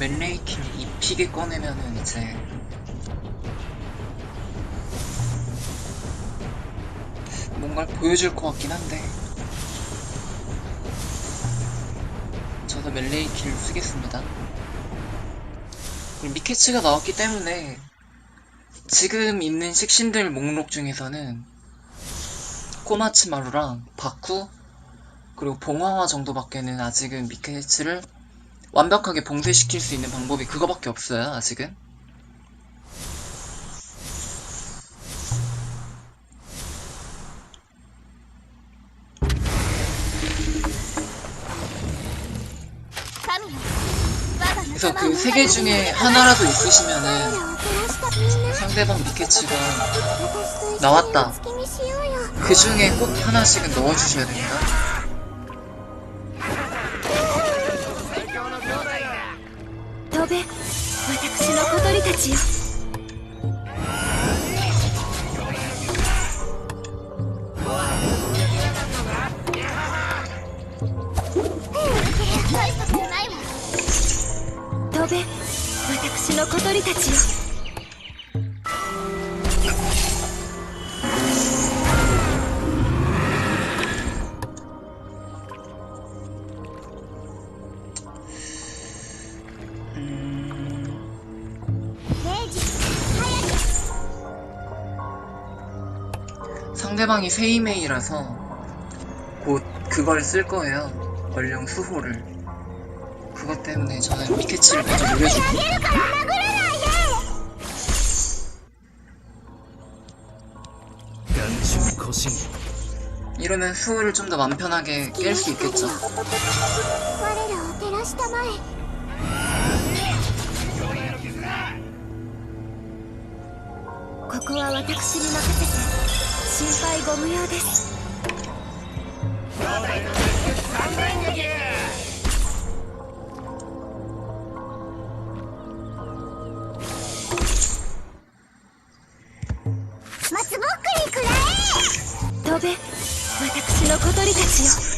이 픽에 꺼내면은 이제 뭔가를 보여줄 것 같긴 한데 저도 멜레이키를 쓰겠습니다. 미케츠가 나왔기 때문에 지금 있는 식신들 목록 중에서는 꼬마츠마루랑 바쿠 그리고 봉화화 정도밖에는 아직은 미케츠를 완벽하게 봉쇄시킬 수 있는 방법이 그거밖에 없어요 아직은 그래서 그 세 개 중에 하나라도 있으시면은 상대방 미케츠가 나왔다. 그 중에 꼭 하나씩은 넣어주셔야 됩니다. べ私の小鳥たちよ。飛べ私の小鳥たちよ。 상대방이 세이메이라서 곧 그걸 쓸 거예요. 원령 수호를. 그것 때문에 저는 피케 치를 먼저 녹여주고. 이러면 수호를 좀더 마음 편하게 깰 수 있겠죠. ここは私に任せて。心配ご無用です。松ぼっくりくらえ。飛べ私の小鳥たちよ。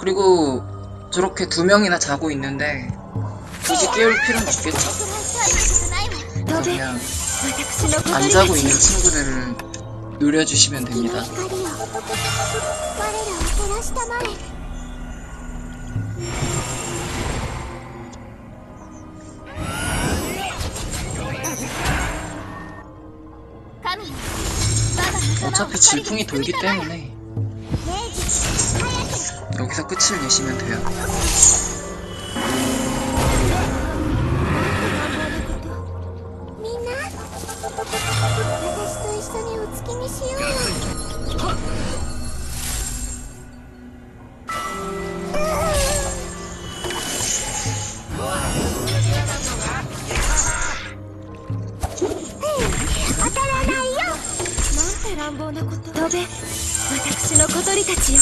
그리고 저렇게 두 명이나 자고 있는데 굳이 깨울 필요는 없겠죠? 그냥 안 자고 있는 친구들을 노려주시면 됩니다. 어차피 질풍이 돌기 때문에 여기서 끝을 내시면 돼요. みんな私と一緒にお月見しようよ当たらないよなんて乱暴なこと飛べ私の小鳥たちよ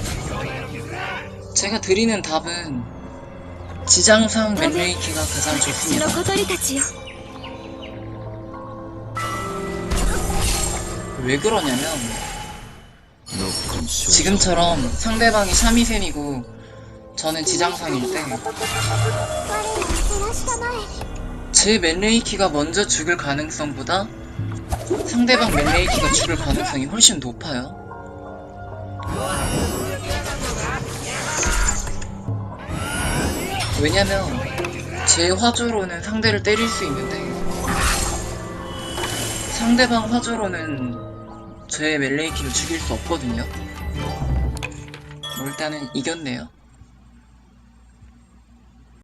제가 드리는 답은 지장상 맨레이키가 가장 좋습니다. 왜 그러냐면 지금처럼 상대방이 샤미센이고 저는 지장상일 때 제 맨레이키가 먼저 죽을 가능성보다 상대방 맨레이키가 죽을 가능성이 훨씬 높아요. 왜냐면 제 화조로는 상대를 때릴 수 있는데 상대방 화조로는 제 멜레이키를 죽일 수 없거든요. 뭐 일단은 이겼네요.